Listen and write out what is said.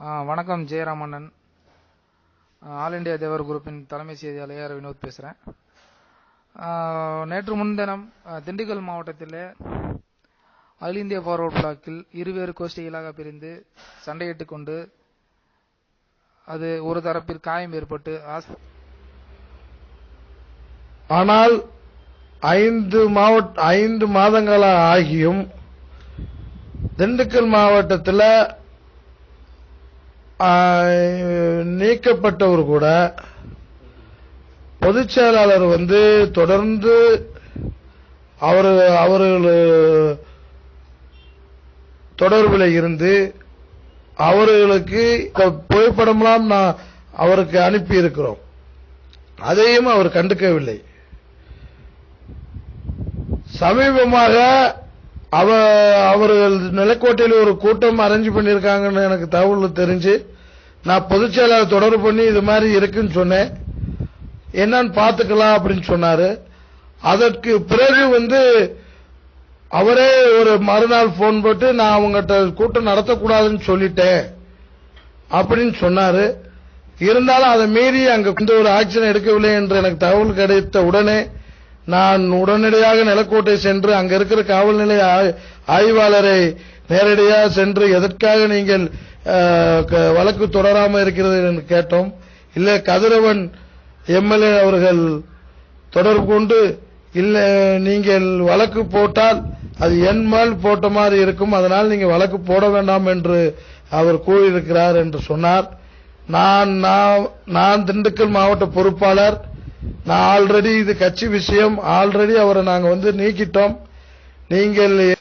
ஆ, வணக்கம் ஜெயராமண்ணன். All India தேவர் குரூப்பின் தலைமை செய்தியாளர் வினோத் பேசுகிறேன் நேற்று முன்தினம் திண்டுக்கல் மாவட்டத்தில் அகில இந்திய ஃபார்வர்ட் பிளாக்கில் இருவேறு கோஷ்டிகளாக பிரிந்து சண்டையிட்டு கொண்டு அது ஒரு தரப்பில் காயம் ஏற்பட்டு ஆனால் ஐந்து மாவட்ட ஐந்து மாதங்களாக ஆகியும் திண்டுக்கல் மாவட்டத்தில் நீக்கப்பட்டவர் கூட பொதுச் செயலாளர் வந்து தொடர்ந்து அவர் அவர்கள் தொடர்பில் இருந்து அவர்களுக்கு புகைப்படமெல்லாம் புகைப்படம்லாம் நான் அவருக்கு அனுப்பி இருக்கிறோம் அதையும் அவர் கண்டுக்கவில்லை. சமீபமாக அவ அவர்கள் நிலக்கோட்டையில் ஒரு கூட்டம் அரேஞ்ச் பண்ணியிருக்காங்கன்னு எனக்கு தகவல் தெரிஞ்சு நான் பொதுச் செயலாளர் தொடர்பு பண்ணி இது மாதிரி இருக்குன்னு சொன்னேன். என்னன்னு பார்த்துக்கலாம் அப்படின்னு சொன்னாரு. அதற்கு பிறகு வந்து அவரே ஒரு மறுநாள் போன் போட்டு நான் அவங்ககிட்ட கூட்டம் நடத்தக்கூடாதுன்னு சொல்லிட்டேன் அப்படின்னு சொன்னாரு. இருந்தாலும் அதை மீறி அங்க எந்த ஒரு ஆக்ஷன் எடுக்கவில்லை என்று எனக்கு தகவல் கிடைத்த உடனே நான் உடனடியாக நிலக்கோட்டை சென்று அங்க இருக்கிற காவல்நிலை ஆய்- ஆய்வாளரை நேரடியாக சென்று எதற்காக நீங்கள் க- வழக்கு தொடராம இருக்கிறது என்று கேட்டோம். இல்ல கதிரவன் எம்எல்ஏ அவர்கள் தொடர்பு கொண்டு இல்ல நீங்கள் வழக்கு போட்டால் அது என் மேல் போட்ட மாதிரி இருக்கும் அதனால் நீங்க வழக்கு போட வேண்டாம் என்று அவர் கூறியிருக்கிறார் என்று சொன்னார். நான் நான்- நான் திண்டுக்கல் மாவட்ட பொறுப்பாளர். நான் ஆல்ரெடி இது கட்சி விஷயம். ஆல்ரெடி அவரை நாங்கள் வந்து நீக்கிட்டோம். நீங்கள்